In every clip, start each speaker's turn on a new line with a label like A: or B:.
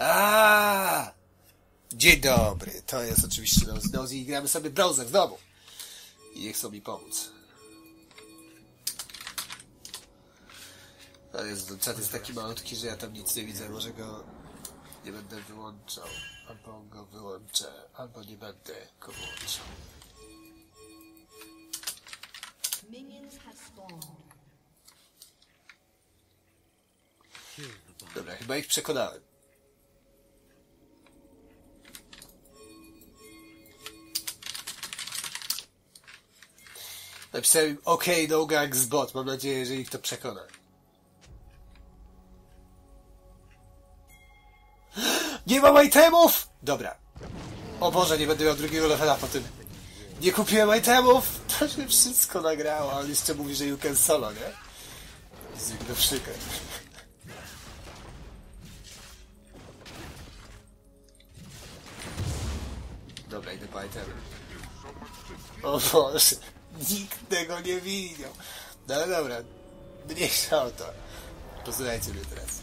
A: A! Dzień dobry, to jest oczywiście Nozy i gramy sobie browser w domu. I nie chcą mi pomóc. Ale jest, czat jest taki malutki, że ja tam nic nie widzę. Może go nie będę wyłączał. Albo go wyłączę, albo nie będę go wyłączał. Dobra, chyba ich przekonałem. Napisałem OK, no gags bot. Mam nadzieję, że ich to przekona. Nie mam itemów! Dobra. O Boże, nie będę miał drugiego levela po tym. Nie kupiłem itemów! To się wszystko nagrało, a on jeszcze mówi, że you can solo, nie? Zwykle przykre. Dobra, idę po itemy. O Boże, nikt tego nie widział. No ale dobra, mniejsza o to. Posłuchajcie mnie teraz.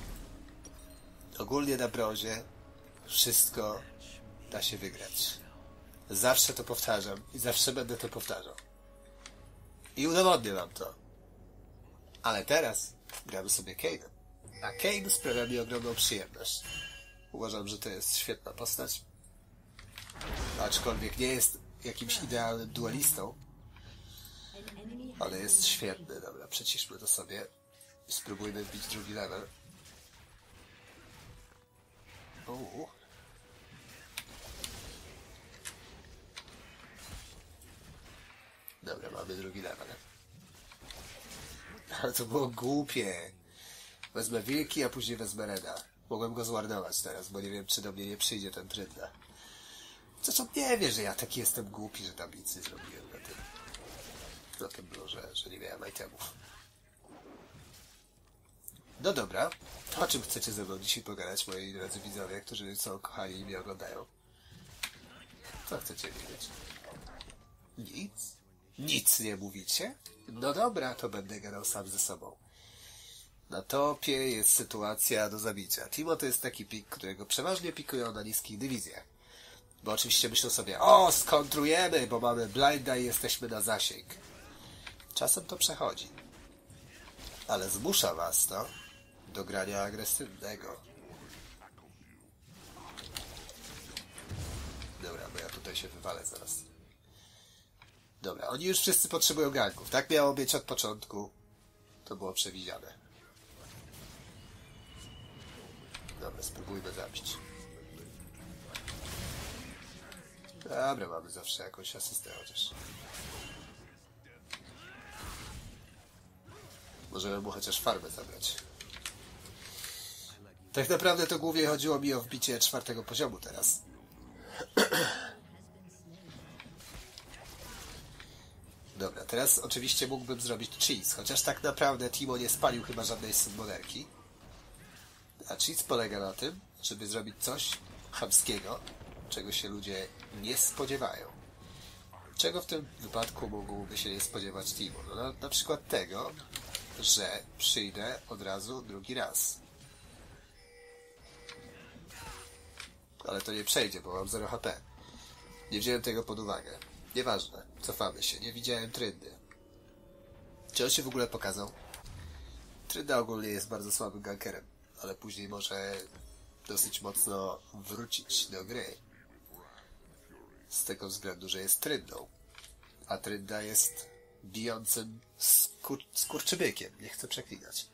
A: Ogólnie na brozie wszystko da się wygrać. Zawsze to powtarzam i zawsze będę to powtarzał. I udowodnię wam to. Ale teraz gramy sobie Kane'em. A Kane sprawia mi ogromną przyjemność. Uważam, że to jest świetna postać. Aczkolwiek nie jest jakimś idealnym dualistą, ale jest świetny. Dobra, przeciszmy to sobie spróbujmy wbić drugi level. Uuu. Dobra, mamy drugi level. Ale to było głupie. Wezmę wilki, a później wezmę Reda. Mogłem go zwarnować teraz, bo nie wiem, czy do mnie nie przyjdzie ten trydna. Zresztą nie wie, że ja taki jestem głupi, że nie zrobiłem na tym. Na tym było, że, że nie miałem itemów. No dobra, o czym chcecie ze mną dzisiaj pogadać, moi drodzy widzowie, którzy są kochani i mnie oglądają? Co chcecie wiedzieć? Nic? Nic nie mówicie? No dobra, to będę gadał sam ze sobą. Na topie jest sytuacja do zabicia. Timo to jest taki pik, którego przeważnie pikują na niskich dywizjach. Bo oczywiście myślą sobie, o, skontrujemy, bo mamy blinda i jesteśmy na zasięg. Czasem to przechodzi. Ale zmusza was to do grania agresywnego. Dobra, bo ja tutaj się wywalę zaraz. Dobra, oni już wszyscy potrzebują ganków. Tak miało być od początku. To było przewidziane. Dobra, spróbujmy zabić. Dobra, mamy zawsze jakąś asystę chociaż. Możemy mu chociaż farmę zabrać. Tak naprawdę to głównie chodziło mi o wbicie czwartego poziomu teraz. Dobra, teraz oczywiście mógłbym zrobić cheese, chociaż tak naprawdę Timo nie spalił chyba żadnej symbolerki. A cheese polega na tym, żeby zrobić coś chamskiego, czego się ludzie nie spodziewają. Czego w tym wypadku mógłby się nie spodziewać Timo? No na, na przykład tego, że przyjdę od razu drugi raz. Ale to nie przejdzie, bo mam 0 HP. Nie wziąłem tego pod uwagę. Nieważne, cofamy się. Nie widziałem Tryndy. Czy on się w ogóle pokazał? Trynda ogólnie jest bardzo słabym gankerem, ale później może dosyć mocno wrócić do gry. Z tego względu, że jest Tryndą. A Trynda jest bijącym skur skurczybykiem. Nie chcę przeklinać.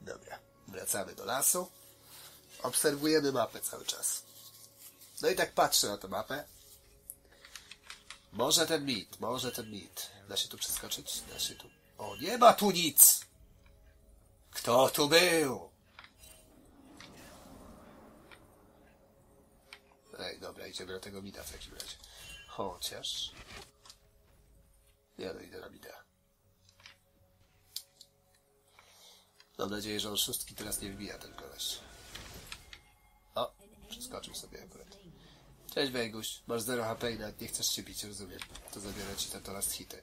A: Dobra, wracamy do lasu. Obserwujemy mapę cały czas. No i tak patrzę na tę mapę. Może ten mit, może ten mit. Da się tu przeskoczyć? Da się tu... O, nie ma tu nic! Kto tu był? Ej, dobra, idziemy do tego mida w takim razie. Chociaż... Ja idę na mida. Mam nadzieję, że on szóstki teraz nie wbija ten koleś. O, przeskoczył sobie akurat. Cześć Wejguś, masz 0 HP i nawet nie chcesz się bić, rozumiem. To zabiorę ci te to hity.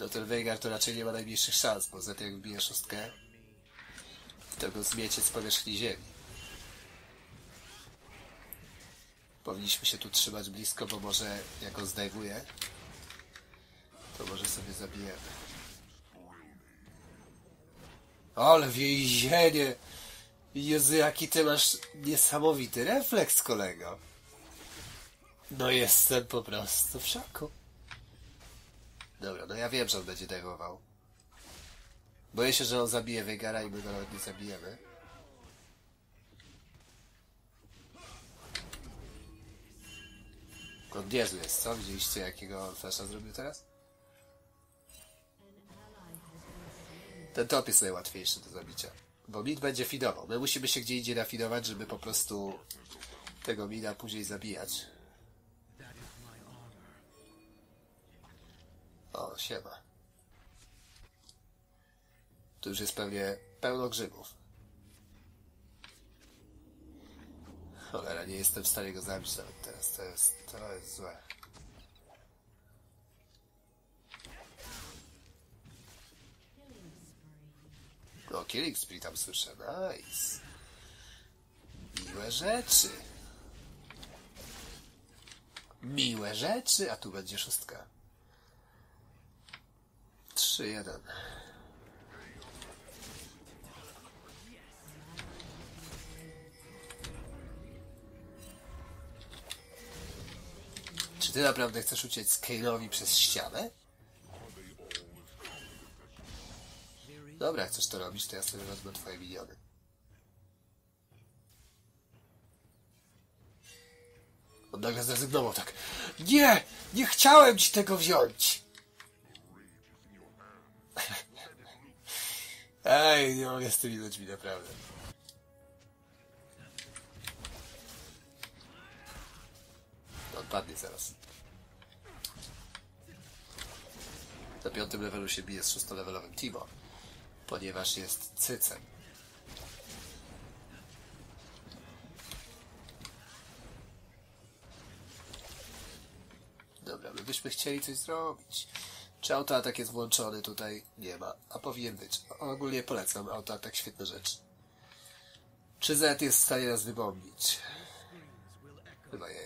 A: No ten Veigar to raczej nie ma najmniejszych szans, bo to jak wbije szóstkę, to go zmiecie z powierzchni ziemi. Powinniśmy się tu trzymać blisko, bo może jak go zdejmuje, to może sobie zabijemy. Ale więzienie! Jezu, jaki ty masz niesamowity refleks, kolego. No jestem po prostu w szoku. Dobra, no ja wiem, że on będzie dajwował. Boję się, że on zabije Wegara i my go nawet nie zabijemy. On jest, co? Widzieliście jakiego on flasha zrobił teraz? Ten top jest najłatwiejszy do zabicia. Bo mid będzie fidował. My musimy się gdzie indziej nafidować, żeby po prostu tego mida później zabijać. O, siema. Tu już jest pewnie pełno grzybów. Cholera, nie jestem w stanie go zabić nawet teraz. To jest, to jest złe. No, Killing Spree tam słyszę. Nice. Miłe rzeczy. Miłe rzeczy, a tu będzie szóstka. 3-1. Ty naprawdę chcesz uciec Kane'owi przez ścianę? Dobra, chcesz to robić, to ja sobie wezmę twoje miniony. On nagle zrezygnował tak. Nie! Nie chciałem ci tego wziąć! Ej, nie mogę z tymi ludźmi, naprawdę. On padnie zaraz. Na piątym levelu się bije z szóstolevelowym Timo, ponieważ jest cycem. Dobra, my byśmy chcieli coś zrobić. Czy autoatak jest włączony tutaj? Nie ma. A powinien być. Ogólnie polecam autoatak, świetna rzecz. Czy Z jest w stanie nas wybombić? Chyba jest.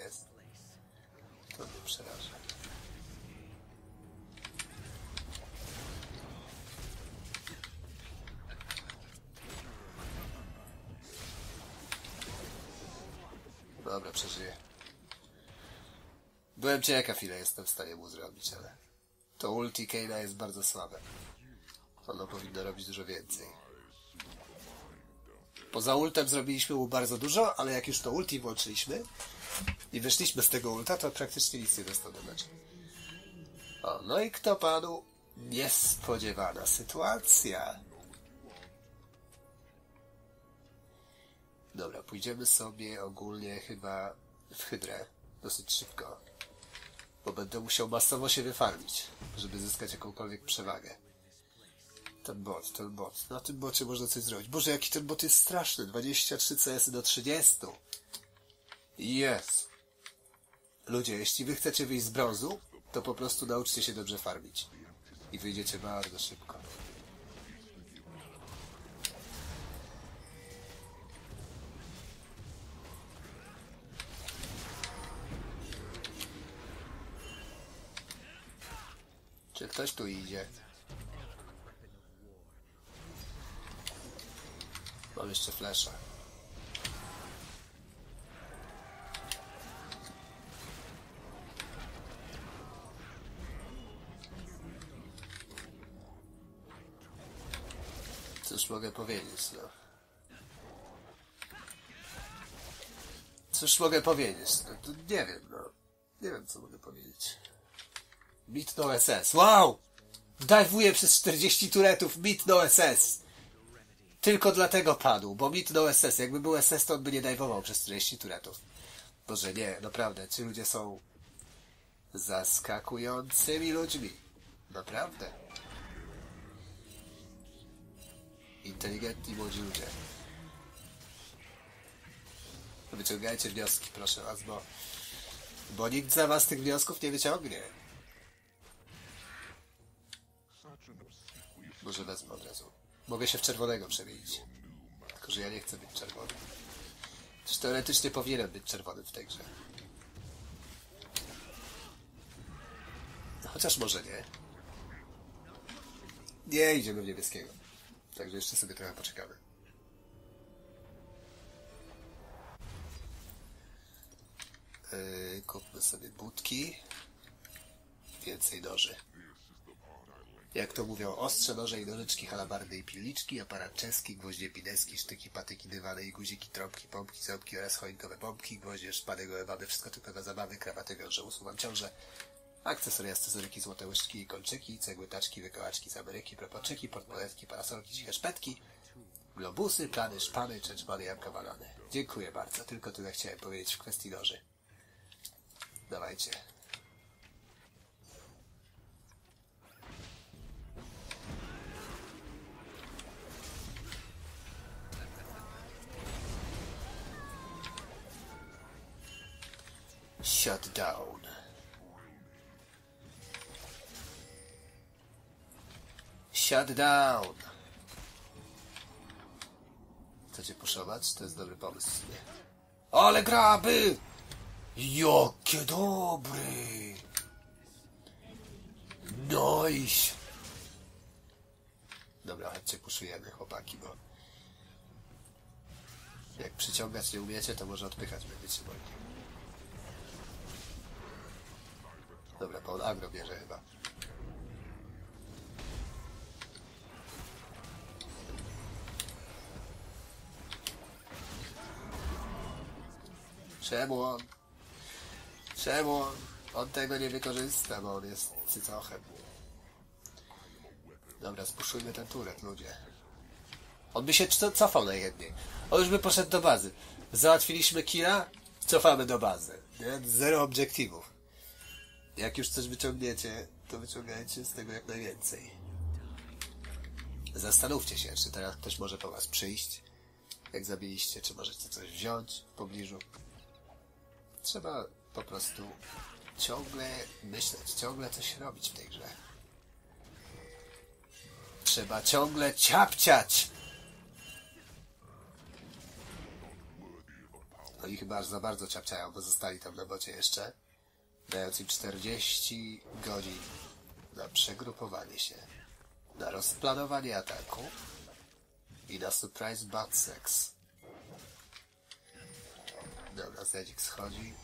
A: Byłem ciekaw, ile jestem w stanie mu zrobić, ale... To ulti Kane'a jest bardzo słabe. Ono powinno robić dużo więcej. Poza ultem zrobiliśmy mu bardzo dużo, ale jak już to ulti włączyliśmy i wyszliśmy z tego ulta, to praktycznie nic nie dostał do meczu. O, no i kto padł? Niespodziewana sytuacja. Dobra, pójdziemy sobie ogólnie chyba w hydrę. Dosyć szybko. Bo będę musiał masowo się wyfarmić, żeby zyskać jakąkolwiek przewagę. Ten bot, ten bot. Na tym bocie można coś zrobić. Boże, jaki ten bot jest straszny. 23 CS do 30. Jest. Ludzie, jeśli wy chcecie wyjść z brązu, to po prostu nauczcie się dobrze farmić. I wyjdziecie bardzo szybko. Czy ktoś tu idzie? Mam jeszcze flesza. Cóż mogę powiedzieć, no. Cóż mogę powiedzieć? No, nie wiem, no. Nie wiem, co mogę powiedzieć. Bit no SS. Wow! Dajwuję przez 40 turetów Bit no SS. Tylko dlatego padł, bo Bit no SS. Jakby był SS, to on by nie dajwował przez 40 turetów. Boże, nie, naprawdę. Ci ludzie są zaskakującymi ludźmi. Naprawdę. Inteligentni młodzi ludzie. Wyciągajcie wnioski, proszę was, bo, bo nikt za was tych wniosków nie wyciągnie. Może wezmę od razu. Mogę się w czerwonego przemienić. Tylko, że ja nie chcę być czerwony. Też teoretycznie powinienem być czerwonym w tej grze. Chociaż może nie. Nie, idziemy w niebieskiego. Także jeszcze sobie trochę poczekamy. Yy, kupmy sobie budki. Więcej noży. Jak to mówią, ostrze, noże i nożyczki, halabardy i pilniczki, aparat czeski, gwoździe pineski, sztyki, patyki, dywany i guziki, trąbki, pompki, ząbki oraz choinkowe bombki, gwoździe, szpady, gołębany, wszystko tylko na zabawy, krawaty wiąże, usuwam ciąże, akcesoria, scyzoryki, złote łyżki i cegły, taczki, wykołaczki z Ameryki, portmonetki, parasolki, ciche szpetki, globusy, plany, szpany, czeczmany, jabłka, banany. Dziękuję bardzo, tylko tyle chciałem powiedzieć w kwestii noży. Dawajcie. Shut down. Shut down. Chcecie puszować? To jest dobry pomysł. Ale graby! Jakie dobry! Nice! Dobra, chodźcie puszujemy chłopaki, bo jak przyciągać nie umiecie, to może odpychać będziecie mogli. Dobra, bo on agro bierze chyba. Czemu on? Czemu on? On tego nie wykorzysta, bo on jest cycochem. Dobra, spuszczujmy ten turet, ludzie. On by się co- cofał najchętniej. On już by poszedł do bazy. Załatwiliśmy killa, cofamy do bazy. Nie? Zero obiektywów. Jak już coś wyciągniecie, to wyciągajcie z tego jak najwięcej. Zastanówcie się, czy teraz ktoś może po was przyjść. Jak zabiliście, czy możecie coś wziąć w pobliżu. Trzeba po prostu ciągle myśleć, ciągle coś robić w tej grze. Trzeba ciągle ciapciać! No i chyba aż za bardzo ciapciają, bo zostali tam na bocie jeszcze. Dając im 40 godzin na przegrupowanie się, na rozplanowanie ataku i na surprise butt sex. Dobra, Zedzik schodzi.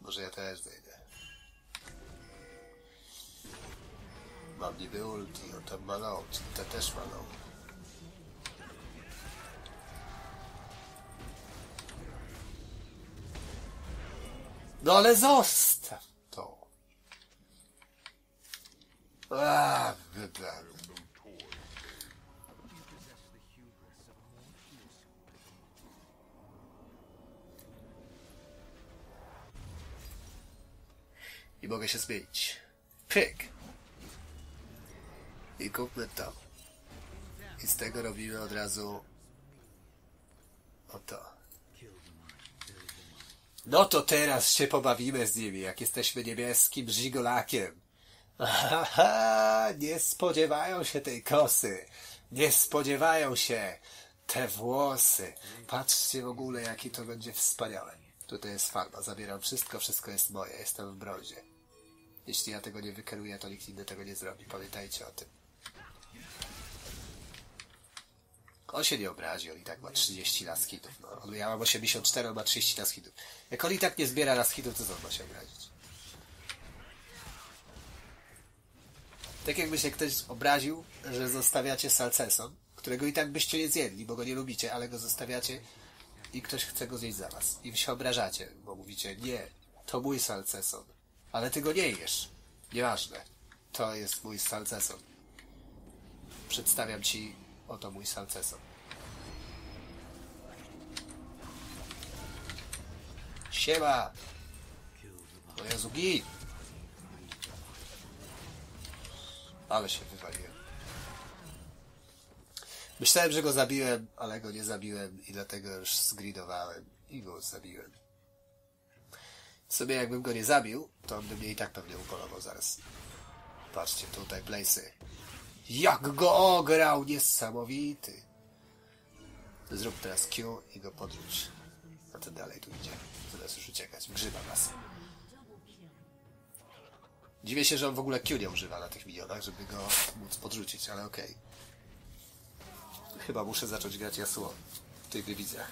A: Może ja też zejdę. Mam niby ulti, on tam ma czy te też ma low. No ale zostaw to. A. I mogę się zmienić. Pyk. I kupmy to. I z tego robimy od razu oto. No to teraz się pobawimy z nimi, jak jesteśmy niebieskim żigolakiem. Aha, nie spodziewają się tej kosy. Nie spodziewają się te włosy. Patrzcie w ogóle, jaki to będzie wspaniałe. Tutaj jest farma, zabieram wszystko, wszystko jest moje, jestem w brązie. Jeśli ja tego nie wykeruję, to nikt inny tego nie zrobi. Pamiętajcie o tym. On się nie obrazi, on i tak ma 30 laskitów. No, on, ja mam 84, on ma 30 laskitów. Jak on i tak nie zbiera laskitów, to co on ma się obrazić? Tak jakby się ktoś obraził, że zostawiacie salceson, którego i tak byście nie zjedli, bo go nie lubicie, ale go zostawiacie i ktoś chce go zjeść za was. I się obrażacie, bo mówicie, nie, to mój salceson. Ale ty go nie jesz. Nieważne. To jest mój salceson. Przedstawiam ci oto mój salceson. Siema! O Jezu, git! Ale się wywaliłem. Myślałem, że go zabiłem, ale go nie zabiłem i dlatego już zgridowałem i go zabiłem. Sobie jakbym go nie zabił, to on by mnie i tak pewnie upolował zaraz. Patrzcie, tutaj place'y. Jak go ograł! Niesamowity! Zrób teraz Q i go podrzuć. A ten dalej tu idzie. Zaraz już uciekać. Wgrzyba nas. Dziwię się, że on w ogóle Q nie używa na tych minionach, żeby go móc podrzucić, ale okej. Chyba muszę zacząć grać Yasuo w tych dywizjach.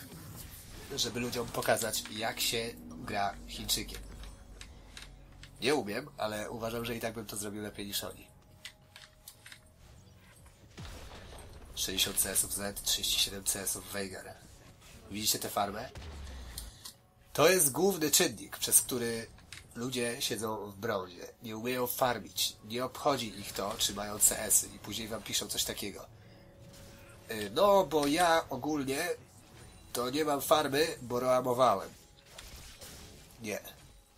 A: Żeby ludziom pokazać, jak się gra Chińczykiem. Nie umiem, ale uważam, że i tak bym to zrobił lepiej niż oni. 60 CS-ów Z, 37 CS-ów Veigar. Widzicie tę farmę? To jest główny czynnik, przez który ludzie siedzą w brązie. Nie umieją farmić. Nie obchodzi ich to, czy mają CS-y i później wam piszą coś takiego. Y, No, bo ja ogólnie to nie mam farmy, bo roamowałem. Nie.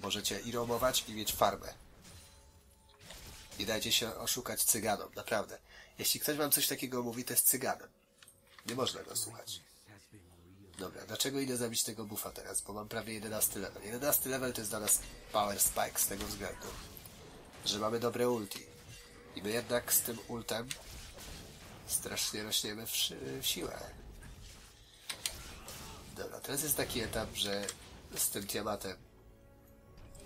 A: Możecie i roamować, i mieć farmę. Nie dajcie się oszukać cyganom, naprawdę. Jeśli ktoś wam coś takiego mówi, to jest cyganem. Nie można go słuchać. Dobra, dlaczego idę zabić tego buffa teraz? Bo mam prawie 11 level. 11 level to jest dla nas power spike z tego względu, że mamy dobre ulti. I my jednak z tym ultem strasznie rośniemy w, w siłę. Dobra, teraz jest taki etap, że z tym Tiamatem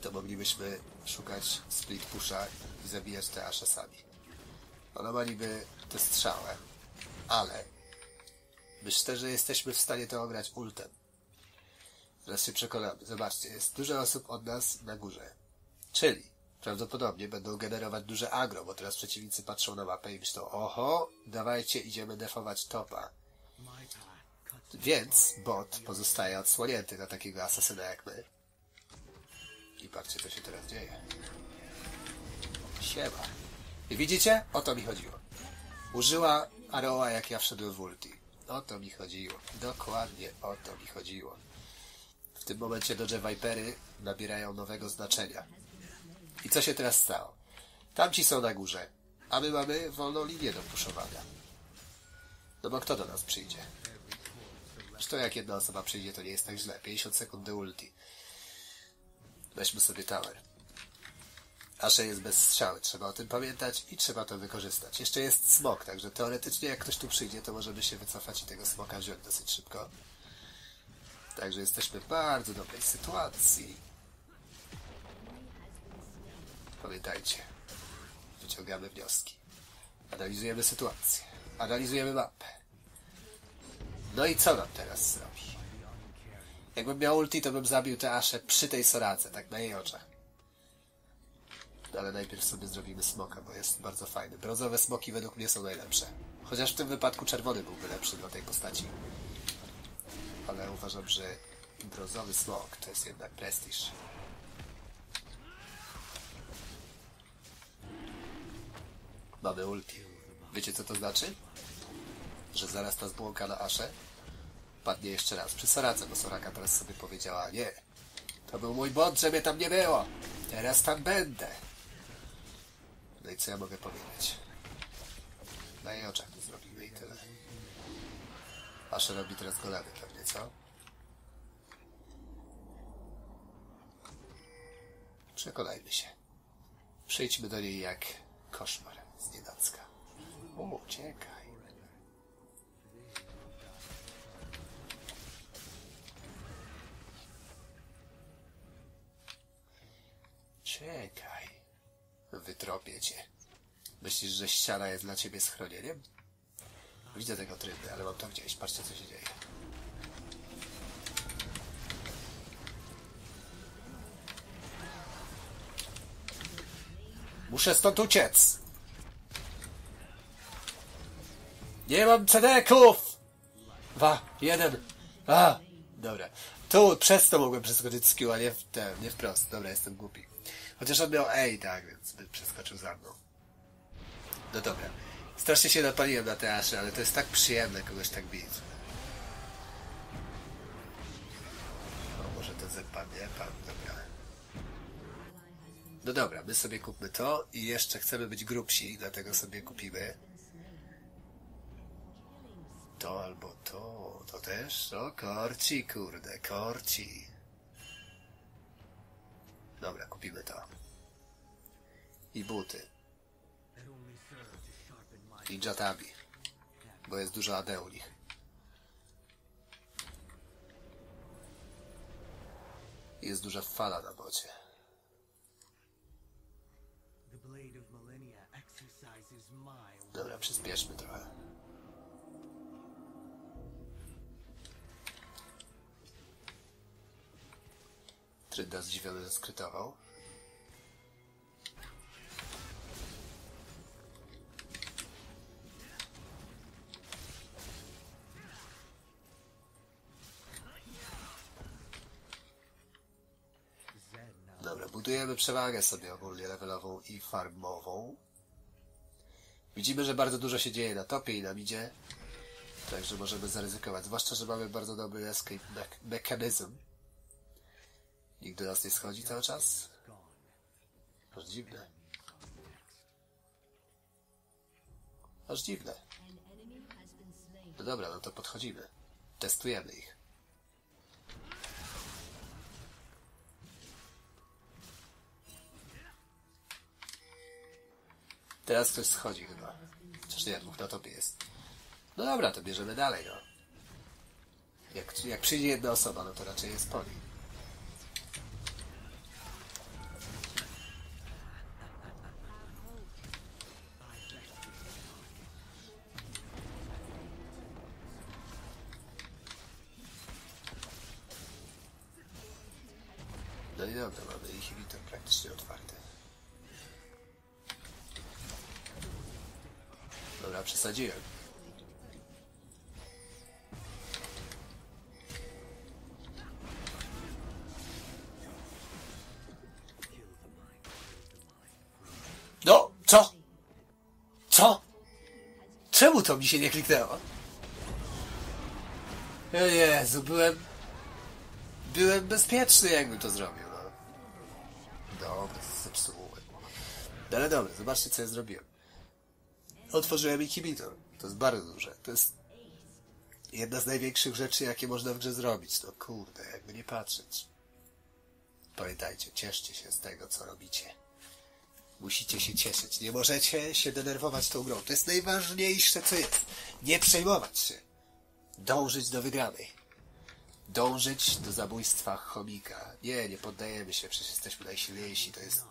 A: to moglibyśmy szukać split pusha i zabijać te asza sami. Niby tę strzałę, ale myślę, że jesteśmy w stanie to ograć ultem. Zaraz się przekonamy. Zobaczcie, jest dużo osób od nas na górze. Czyli prawdopodobnie będą generować duże agro, bo teraz przeciwnicy patrzą na mapę i myślą, oho, dawajcie, idziemy defować topa. Więc bot pozostaje odsłonięty na takiego asasyna jak my. I patrzcie, co się teraz dzieje. Siema. Widzicie? O to mi chodziło. Użyła Aroa, jak ja wszedłem w ulti. O to mi chodziło. Dokładnie o to mi chodziło. W tym momencie Dodge Vipery nabierają nowego znaczenia. I co się teraz stało? Tamci są na górze, a my mamy wolną linię do puszowania. No bo kto do nas przyjdzie? Zresztą jak jedna osoba przyjdzie, to nie jest tak źle. 50 sekund do ulti. Weźmy sobie tower. Ashe jest bez strzały, trzeba o tym pamiętać i trzeba to wykorzystać. Jeszcze jest smok, także teoretycznie jak ktoś tu przyjdzie, to możemy się wycofać i tego smoka wziąć dosyć szybko. Także jesteśmy w bardzo dobrej sytuacji. Pamiętajcie, wyciągamy wnioski. Analizujemy sytuację. Analizujemy mapę. No i co nam teraz zrobi? Jakbym miał ulti, to bym zabił tę Aszę przy tej Sorace, tak na jej oczach. Ale najpierw sobie zrobimy smoka, bo jest bardzo fajny. Brązowe smoki według mnie są najlepsze. Chociaż w tym wypadku czerwony byłby lepszy dla tej postaci. Ale uważam, że brązowy smok to jest jednak prestiż. Mamy ulti. Wiecie co to znaczy? Że zaraz ta zbłąka na Aszę padnie jeszcze raz przy Sorace, bo Soraka teraz sobie powiedziała nie. To był mój błąd, że mnie tam nie było. Teraz tam będę. No i co ja mogę powiedzieć? Na jej oczach to zrobimy i tyle. Asher robi teraz golemy pewnie, co? Przekonajmy się. Przejdźmy do niej jak koszmar z nienacka. Uciekaj. Czekaj. Wytropię cię. Myślisz, że ściana jest dla ciebie schronieniem? Widzę tego tryby, ale mam to gdzieś. Patrzcie, co się dzieje. Muszę stąd uciec! Nie mam cedeków! Dwa, jeden. A, dobra. Tu, przez to mogłem przeskoczyć skill, a nie w nie wprost. Dobra, jestem głupi. Chociaż on miał ej, tak, więc przeskoczył za mną. No dobra. Strasznie się napaliłem na te asze, ale to jest tak przyjemne kogoś tak bić. No może to zepadnie, pan, dobra. No dobra, my sobie kupmy to i jeszcze chcemy być grubsi, dlatego sobie kupimy to albo to, to też, no korci, kurde, korci. Dobra, kupimy to. I buty. ninjatami. Bo jest dużo AD u nich. Jest duża fala na bocie. Dobra, przyspieszmy trochę. Trynda zdziwiony skrytował.
B: Zen now.
A: Dobra, budujemy przewagę sobie ogólnie levelową i farmową. Widzimy, że bardzo dużo się dzieje na topie i na midzie. Także możemy zaryzykować. Zwłaszcza, że mamy bardzo dobry escape me mechanizm. Nikt do nas nie schodzi cały czas. Aż dziwne. Aż dziwne. No dobra, no to podchodzimy. Testujemy ich. Teraz ktoś schodzi chyba. Chociaż nie, dwóch na tobie jest. No dobra, to bierzemy dalej, no. Jak, jak przyjdzie jedna osoba, no to raczej jest po nim. Dobra, mamy inhibitor praktycznie otwarty. Dobra, przesadziłem. No, co? Co? Czemu to mi się nie kliknęło? Jezu, byłem... Byłem bezpieczny, jakbym to zrobił, No ale dobra, zobaczcie, co ja zrobiłem. Otworzyłem inhibitor. To jest bardzo duże. To jest jedna z największych rzeczy, jakie można w grze zrobić. No kurde, jakby nie patrzeć. Pamiętajcie, cieszcie się z tego, co robicie. Musicie się cieszyć. Nie możecie się denerwować tą grą. To jest najważniejsze, co jest. Nie przejmować się. Dążyć do wygranej. Dążyć do zabójstwa chomika. Nie, nie poddajemy się, przecież jesteśmy najsilniejsi. To jest,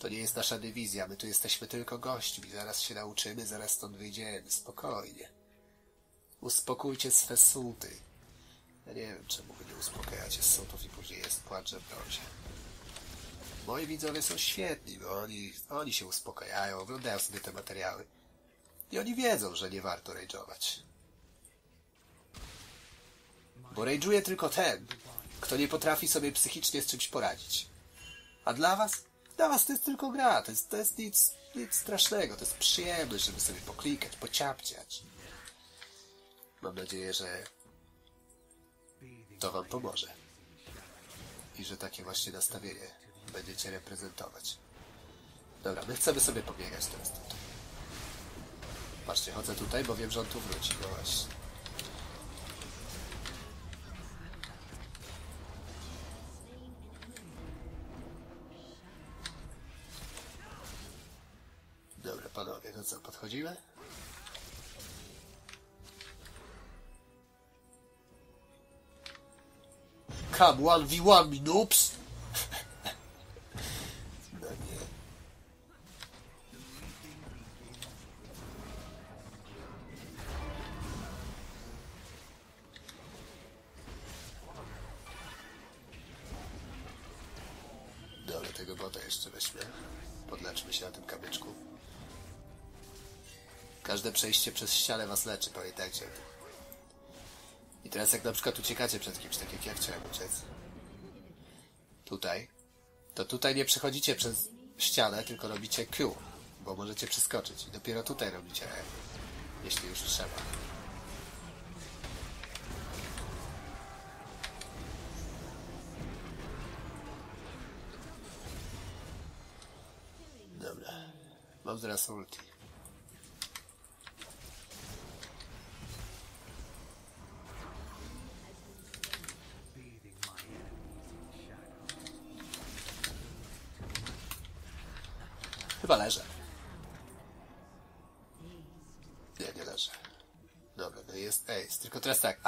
A: to nie jest nasza dywizja. My tu jesteśmy tylko gośćmi. Zaraz się nauczymy, zaraz stąd wyjdziemy. Spokojnie. Uspokójcie swe suty. Ja nie wiem, czemu wy nie uspokajacie sutów i później jest płacz w brązie. Moi widzowie są świetni, bo oni, oni się uspokajają, oglądają sobie te materiały. I oni wiedzą, że nie warto rage'ować. Bo rage'uje tylko ten, kto nie potrafi sobie psychicznie z czymś poradzić. A dla was? Dla was to jest tylko gra, to jest, to jest nic, nic strasznego, to jest przyjemność, żeby sobie poklikać, pociapciać. Mam nadzieję, że to wam pomoże. I że takie właśnie nastawienie będziecie reprezentować. Dobra, my chcemy sobie pobiegać teraz tutaj. Patrzcie, chodzę tutaj, bo wiem, że on tu wróci. No właśnie. Podchodzimy? Come, 1v1 mi noobs! No. Dobra, tego bota jeszcze weźmy. Podleczmy się na tym kamyczku. Każde przejście przez ścianę was leczy, pamiętajcie. I teraz jak na przykład uciekacie przed kimś, tak jak ja chciałem uciec. Tutaj. To tutaj nie przechodzicie przez ścianę, tylko robicie Q. Bo możecie przeskoczyć. I dopiero tutaj robicie E. Jeśli już trzeba. Dobra. Mam zaraz ulti.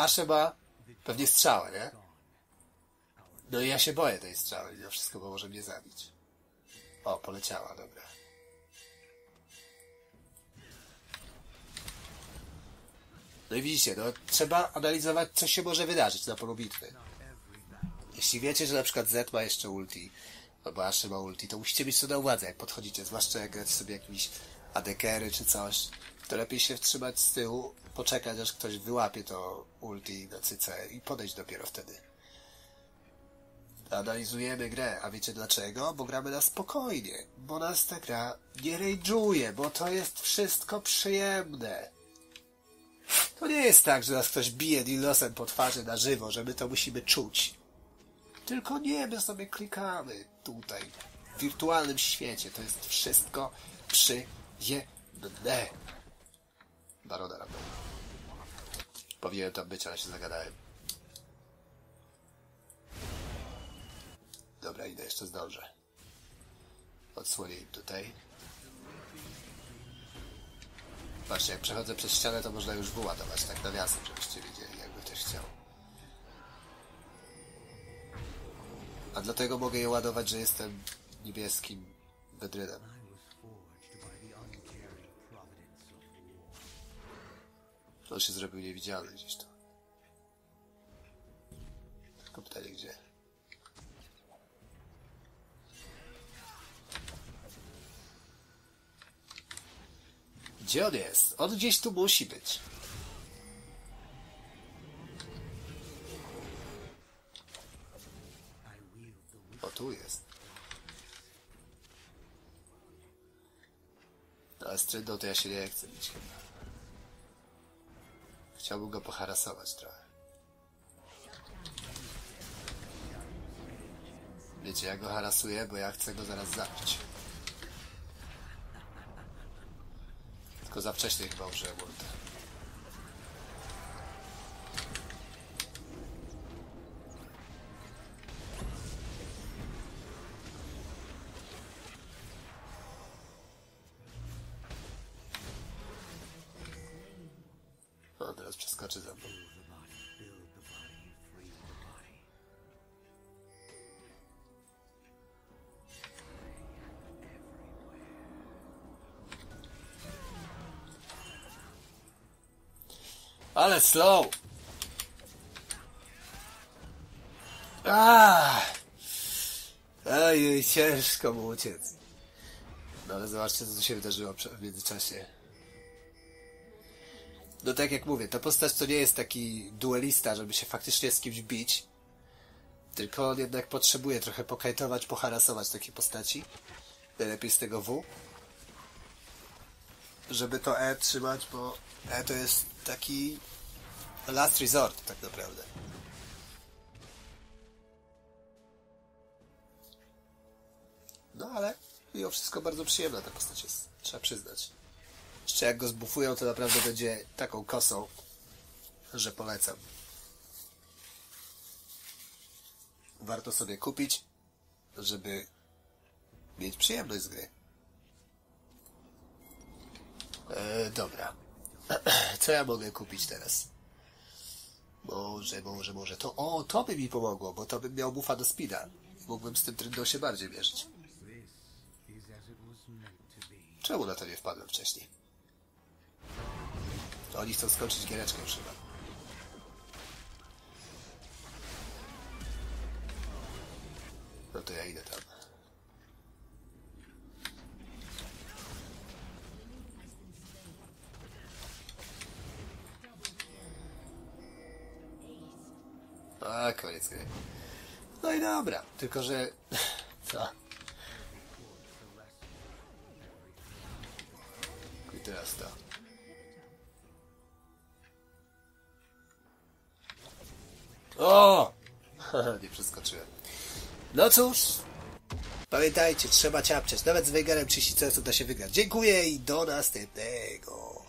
A: Ashe ma pewnie strzałę, nie? No i ja się boję tej strzały, mimo wszystko, bo może mnie zabić. O, poleciała, dobra. No i widzicie, no trzeba analizować, co się może wydarzyć na polu bitwy. Jeśli wiecie, że na przykład Z ma jeszcze ulti, albo Ashe ma ulti, to musicie mieć to na uwadze, jak podchodzicie, zwłaszcza jak gracie sobie jakieś adekery czy coś, to lepiej się wstrzymać z tyłu, poczekać aż ktoś wyłapie to ulti na cyce i podejść dopiero wtedy. Analizujemy grę, a wiecie dlaczego? Bo gramy na spokojnie, bo nas ta gra nie rage'uje, bo to jest wszystko przyjemne. To nie jest tak, że nas ktoś bije Nilosem po twarzy na żywo, że my to musimy czuć. Tylko nie, my sobie klikamy tutaj, w wirtualnym świecie. To jest wszystko przyjemne. Barona Rumble. Powinienem tam być, ale się zagadałem. Dobra, idę, jeszcze zdążę. Odsłonię im tutaj. Patrzcie, jak przechodzę przez ścianę, to można już wyładować tak nawiasem, żebyście wiedzieli, jakby ktoś chciał. A dlatego mogę je ładować, że jestem niebieskim wydrynem. On się zrobił niewidzialny gdzieś tu. Tylko pytanie gdzie. Gdzie on jest? On gdzieś tu musi być. O, tu jest. Ale z to ja się nie chcę bić chyba. Chciałbym go poharasować trochę. Wiecie, ja go harasuję, bo ja chcę go zaraz zabić. Tylko za wcześnie chyba użyłem ulta. Ale slow! Ah! Ej, ciężko mu uciec. No ale zobaczcie, co tu się wydarzyło w międzyczasie. No tak jak mówię, ta postać to nie jest taki duelista, żeby się faktycznie z kimś bić. Tylko on jednak potrzebuje trochę pokajtować, poharasować takie postaci. Najlepiej z tego W. Żeby to E trzymać, bo E to jest taki last resort tak naprawdę. No ale mimo wszystko bardzo przyjemna ta postać jest, trzeba przyznać. Jeszcze jak go zbufują, to naprawdę będzie taką kosą, że polecam. Warto sobie kupić, żeby mieć przyjemność z gry. E, dobra. Co ja mogę kupić teraz? Może, może, może. To, o, to by mi pomogło, bo to bym miał bufa do speeda. I mógłbym z tym tryndą się bardziej mierzyć.
B: To.
A: Czemu na to nie wpadłem wcześniej? Oni chcą skończyć giereczkę już chyba. No to ja idę tam. A, koniec gry. No i dobra, tylko że... Co? I teraz to. O! Nie przeskoczyłem. No cóż. Pamiętajcie, trzeba ciapczeć. Nawet z Wejgarem 30 CS da się wygrać. Dziękuję i do następnego.